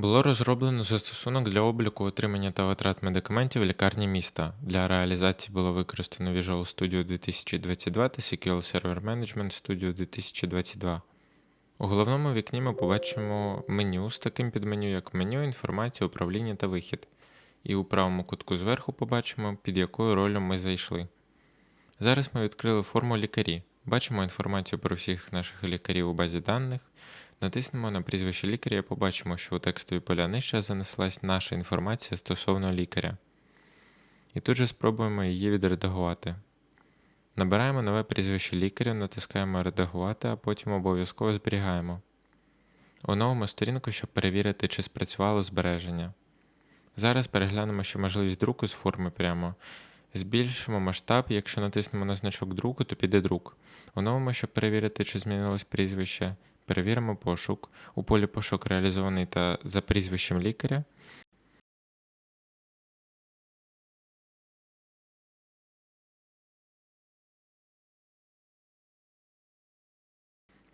Було розроблено застосунок для обліку отримання та витрат медикаментів в лікарні міста. Для реалізації було використано Visual Studio 2022 та SQL Server Management Studio 2022. У головному вікні ми побачимо меню з таким підменю, як меню, інформація, управління та вихід. І у правому кутку зверху побачимо, під якою ролью ми зайшли. Зараз ми відкрили форму лікарі. Бачимо інформацію про всіх наших лікарів у базі даних. Натиснемо на прізвище лікаря і побачимо, що у текстові поля нижче занеслась наша інформація стосовно лікаря. І тут же спробуємо її відредагувати. Набираємо нове прізвище лікаря, натискаємо Редагувати, а потім обов'язково зберігаємо. Оновимо сторінку, щоб перевірити, чи спрацювало збереження. Зараз переглянемо ще можливість друку з форми прямо. Збільшимо масштаб, якщо натиснемо на значок друку, то піде друк. Оновимо, щоб перевірити, чи змінилось прізвище. Перевіримо пошук. У полі пошук реалізований та за прізвищем лікаря.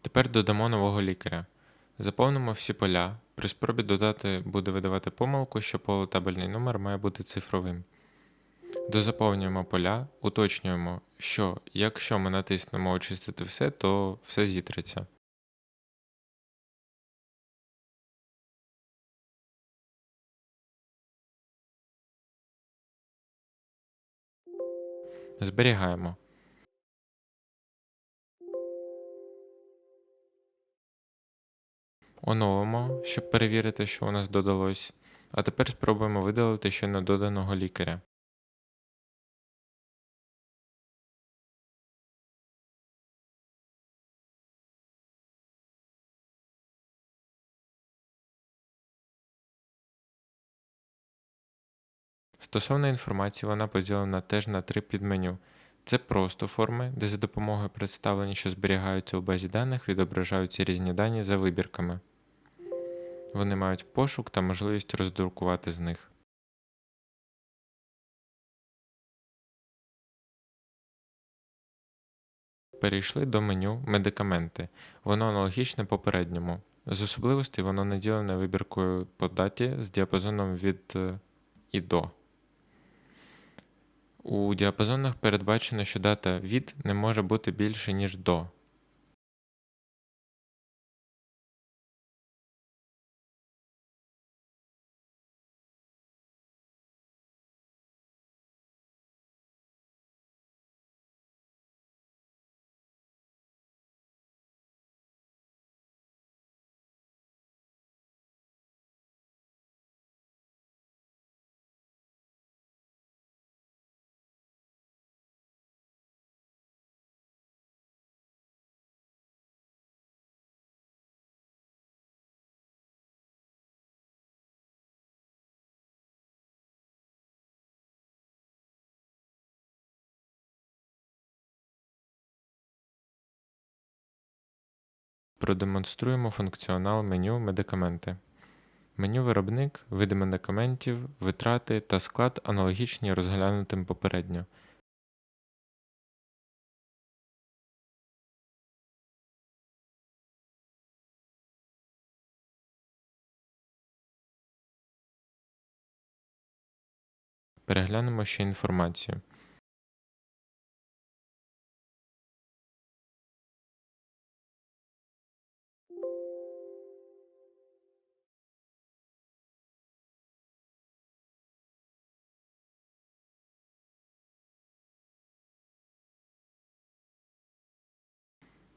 Тепер додамо нового лікаря. Заповнимо всі поля. При спробі додати буде видавати помилку, що полетабельний номер має бути цифровим. Дозаповнюємо поля, уточнюємо, що якщо ми натиснемо очистити все, то все зітреться. Зберігаємо. Оновимо, щоб перевірити, що у нас додалось. А тепер спробуємо видалити ще недоданого лікаря. Стосовно інформації, вона поділена теж на три підменю. Це просто форми, де за допомогою представлень, що зберігаються у базі даних, відображаються різні дані за вибірками. Вони мають пошук та можливість роздрукувати з них. Перейшли до меню Медикаменти. Воно аналогічне попередньому. З особливостей воно наділене вибіркою по даті з діапазоном від е, і до. У діапазонах передбачено, що дата від не може бути більше, ніж до. Продемонструємо функціонал меню Медикаменти. Меню Виробник, види медикаментів, витрати та склад аналогічні розглянутим попередньо. Переглянемо ще інформацію.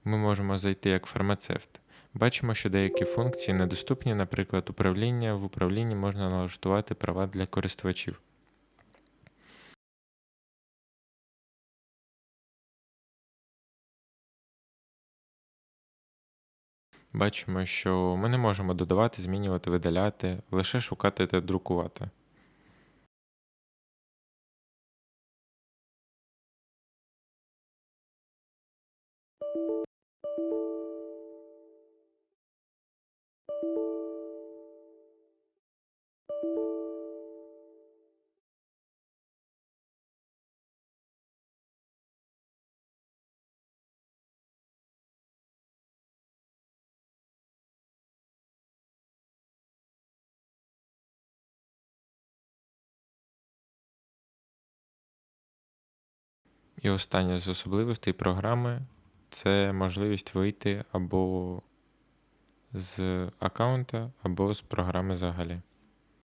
ми можемо зайти як фармацевт. Бачимо, що деякі функції недоступні, наприклад, управління. В управлінні можна налаштувати права для користувачів. Бачимо, що ми не можемо додавати, змінювати, видаляти, лише шукати та друкувати. І остання з особливостей програми це можливість вийти або з аккаунта, або з програми взагалі.